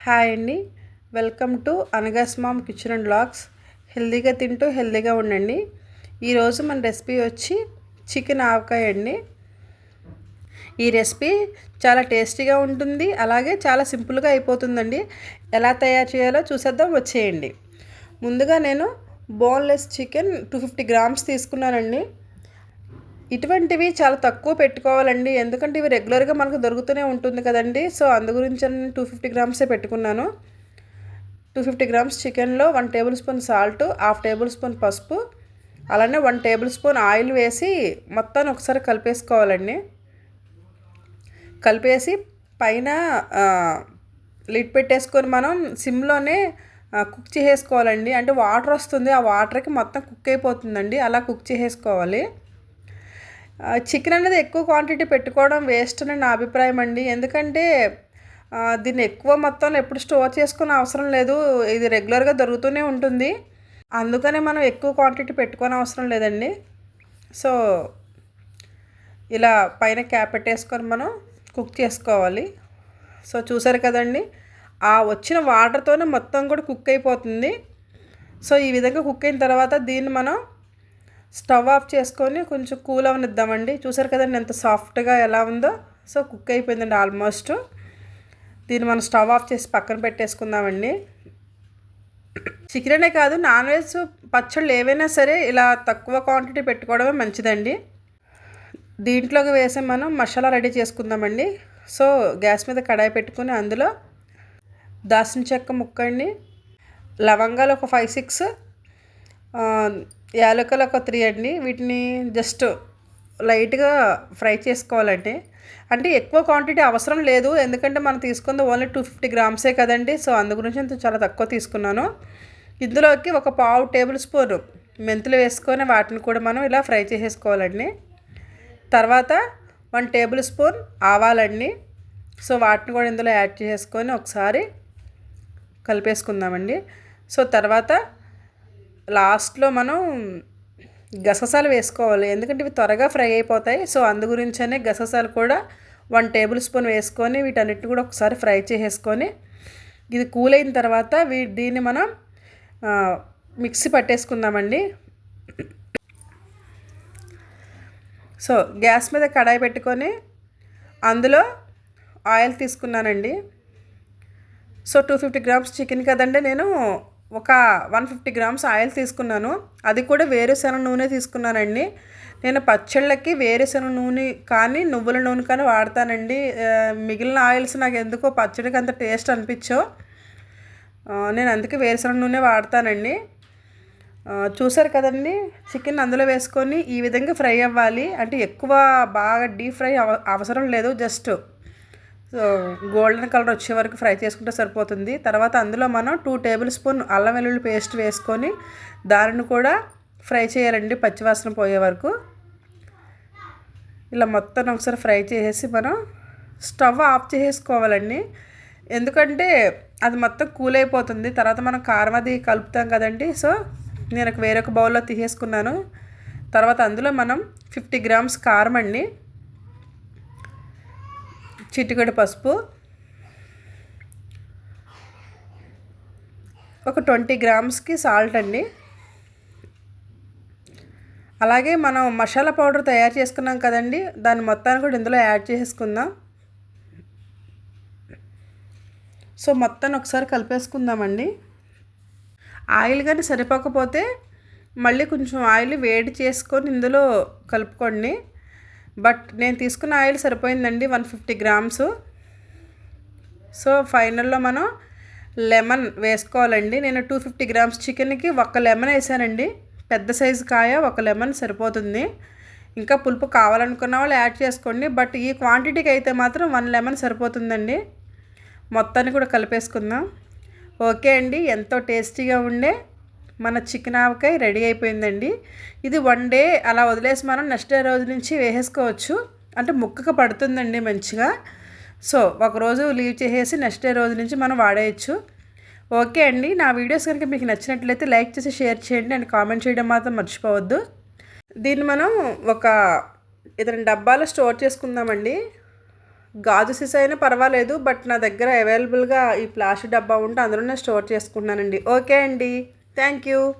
Hi అండి. Welcome to అనగాస్ mom kitchen and blogs. హెల్తీగా తింటూ హెల్తీగా ఉండండి. ఈరోజు మన రెసిపీ వచ్చి చికెన్ ఆవకాయ అండి. ఈ రెసిపీ చాలా టేస్టీగా ఉంటుంది. అలాగే చాలా సింపుల్గా అయిపోతుందండి. ఎలా తయారు చేయాలో చూసేద్దాం. వచ్చేయండి. ముందుగా నేను boneless chicken two fifty grams తీసుకున్నానండి. ఇటువంటివి చాలా తక్కువ పెట్టుకోవాలండి. ఎందుకంటే ఇవి రెగ్యులర్గా మనకు దొరుకుతూనే ఉంటుంది కదండి. సో అందు గురించి నేను టూ ఫిఫ్టీ గ్రామ్సే పెట్టుకున్నాను. టూ ఫిఫ్టీ గ్రామ్స్ చికెన్లో one tablespoon salt half tablespoon పసుపు అలానే వన్ టేబుల్ స్పూన్ ఆయిల్ వేసి మొత్తాన్ని ఒకసారి కలిపేసుకోవాలండి. కలిపేసి పైన లిడ్ పెట్టేసుకొని మనం సిమ్లోనే కుక్ చేసేసుకోవాలండి. అంటే వాటర్ వస్తుంది ఆ వాటర్కి మొత్తం కుక్ అయిపోతుందండి. అలా కుక్ చేసేసుకోవాలి. చికెన్ అనేది ఎక్కువ క్వాంటిటీ పెట్టుకోవడం వేస్ట్ అని నా అభిప్రాయం అండి. ఎందుకంటే దీన్ని ఎక్కువ మొత్తం ఎప్పుడు స్టోర్ చేసుకునే అవసరం లేదు. ఇది రెగ్యులర్గా దొరుకుతూనే ఉంటుంది. అందుకనే మనం ఎక్కువ క్వాంటిటీ పెట్టుకోని అవసరం లేదండి. సో ఇలా పైన క్యాప్ పెట్టేసుకొని మనం కుక్ చేసుకోవాలి. సో చూసారు కదండి ఆ వచ్చిన వాటర్తోనే మొత్తం కూడా కుక్ అయిపోతుంది. సో ఈ విధంగా కుక్ అయిన తర్వాత దీన్ని మనం స్టవ్ ఆఫ్ చేసుకొని కొంచెం కూల్ అవనిద్దామండి. చూసారు కదండి ఎంత సాఫ్ట్గా ఎలా ఉందో? సో కుక్ అయిపోయిందండి ఆల్మోస్ట్. దీన్ని మనం స్టవ్ ఆఫ్ చేసి పక్కన పెట్టేసుకుందామండి. చికెన్ అనే కాదు నాన్ వెజ్ పచ్చళ్ళు ఏవైనా సరే ఇలా తక్కువ క్వాంటిటీ పెట్టుకోవడమే మంచిదండి. దీంట్లోకి వేసి మనం మసాలా రెడీ చేసుకుందామండి. సో గ్యాస్ మీద కడాయి పెట్టుకుని అందులో దాసిన చెక్క ముక్కండి లవంగాలు ఒక ఫైవ్ సిక్స్ యాలకులు ఒక త్రీ అండి. వీటిని జస్ట్ లైట్గా ఫ్రై చేసుకోవాలండి అంటే ఎక్కువ క్వాంటిటీ అవసరం లేదు. ఎందుకంటే మనం తీసుకుంది ఓన్లీ టూ ఫిఫ్టీ గ్రామ్సే కదండి. సో అందు గురించి నేను చాలా తక్కువ తీసుకున్నాను. ఇందులోకి ఒక పావు టేబుల్ స్పూన్ మెంతులు వేసుకొని వాటిని కూడా మనం ఇలా ఫ్రై చేసేసుకోవాలండి. తర్వాత వన్ టేబుల్ స్పూన్ ఆవాలండి సో వాటిని కూడా ఇందులో యాడ్ చేసుకొని ఒకసారి కలిపేసుకుందామండి. సో తర్వాత లాస్ట్లో మనం గసగసాలు వేసుకోవాలి. ఎందుకంటే ఇవి త్వరగా ఫ్రై అయిపోతాయి. సో అందు గురించనే గసగసాలు కూడా వన్ టేబుల్ స్పూన్ వేసుకొని వీటన్నిటిని కూడా ఒకసారి ఫ్రై చేసేసుకొని ఇది కూల్ అయిన తర్వాత వీ దీన్ని మనం మిక్సీ పట్టేసుకుందామండి. సో గ్యాస్ మీద కడాయి పెట్టుకొని అందులో ఆయిల్ తీసుకున్నానండి. So two fifty grams chicken కదండి నేను ఒక వన్ ఫిఫ్టీ గ్రామ్స్ ఆయిల్ తీసుకున్నాను. అది కూడా వేరుశనగ నూనె తీసుకున్నానండి. నేను పచ్చళ్ళకి వేరుశనగ నూనె కానీ నువ్వుల నూనె కానీ వాడతానండి. మిగిలిన ఆయిల్స్ నాకు ఎందుకో పచ్చడికి అంత టేస్ట్ అనిపించో. నేను అందుకే వేరుశనగ నూనె వాడతానండి. చూసారు కదండి చికెన్ అందులో వేసుకొని ఈ విధంగా ఫ్రై అవ్వాలి. అంటే ఎక్కువ బాగా డీప్ ఫ్రై అవసరం లేదు జస్ట్ సో గోల్డెన్ కలర్ వచ్చే వరకు ఫ్రై చేసుకుంటే సరిపోతుంది. తర్వాత అందులో మనం టూ టేబుల్ స్పూన్ అల్లం వెల్లుల్లి పేస్ట్ వేసుకొని దానిని కూడా ఫ్రై చేయాలండి పచ్చివాసన పోయే వరకు. ఇలా మొత్తం ఒకసారి ఫ్రై చేసేసి మనం స్టవ్ ఆఫ్ చేసేసుకోవాలండి. ఎందుకంటే అది మొత్తం కూల్ అయిపోతుంది. తర్వాత మనం కారం అది కలుపుతాం కదండి. సో నేను వేరొక బౌల్లో తీసేసుకున్నాను. తర్వాత అందులో మనం ఫిఫ్టీ గ్రామ్స్ కారం అండి. చిటికడి పసుపు ఒక ట్వంటీ గ్రామ్స్కి సాల్ట్ అండి. అలాగే మనం మసాలా పౌడర్ తయారు చేసుకున్నాం కదండి దాన్ని మొత్తాన్ని కూడా ఇందులో యాడ్ చేసుకుందాం. సో మొత్తాన్ని ఒకసారి కలిపేసుకుందామండి. ఆయిల్ కానీ సరిపోకపోతే మళ్ళీ కొంచెం ఆయిల్ వేడి చేసుకొని ఇందులో కలుపుకోండి. బట్ నేను తీసుకున్న ఆయిల్ సరిపోయిందండి వన్ ఫిఫ్టీ గ్రామ్స్. సో ఫైనల్లో మనం లెమన్ వేసుకోవాలండి. నేను టూ ఫిఫ్టీ గ్రామ్స్ చికెన్కి ఒక లెమన్ వేసానండి. పెద్ద సైజు కాయ ఒక లెమన్ సరిపోతుంది. ఇంకా పులుపు కావాలనుకున్న వాళ్ళు యాడ్ చేసుకోండి. బట్ ఈ క్వాంటిటీకి అయితే మాత్రం వన్ లెమన్ సరిపోతుందండి. మొత్తాన్ని కూడా కలిపేసుకుందాం. ఓకే అండి. ఎంతో టేస్టీగా ఉండే మన చికెన్ ఆవకాయ రెడీ అయిపోయిందండి. ఇది వన్ డే అలా వదిలేసి మనం నెక్స్ట్ డే రోజు నుంచి వేసేసుకోవచ్చు. అంటే ముక్కకు పడుతుందండి మంచిగా. సో ఒకరోజు లీవ్ చేసేసి నెక్స్ట్ డే రోజు నుంచి మనం వాడేయచ్చు. ఓకే అండి. నా వీడియోస్ కనుక మీకు నచ్చినట్లయితే లైక్ చేసి షేర్ చేయండి అండ్ కామెంట్ చేయడం మాత్రం మర్చిపోవద్దు. దీన్ని మనం ఒక ఇతని డబ్బాలో స్టోర్ చేసుకుందామండి. గాజు సీసా అయినా పర్వాలేదు బట్ నా దగ్గర అవైలబుల్గా ఈ ప్లాస్టిక్ డబ్బా ఉంటే అందులోనే స్టోర్ చేసుకుంటున్నానండి. ఓకే అండి. Thank you.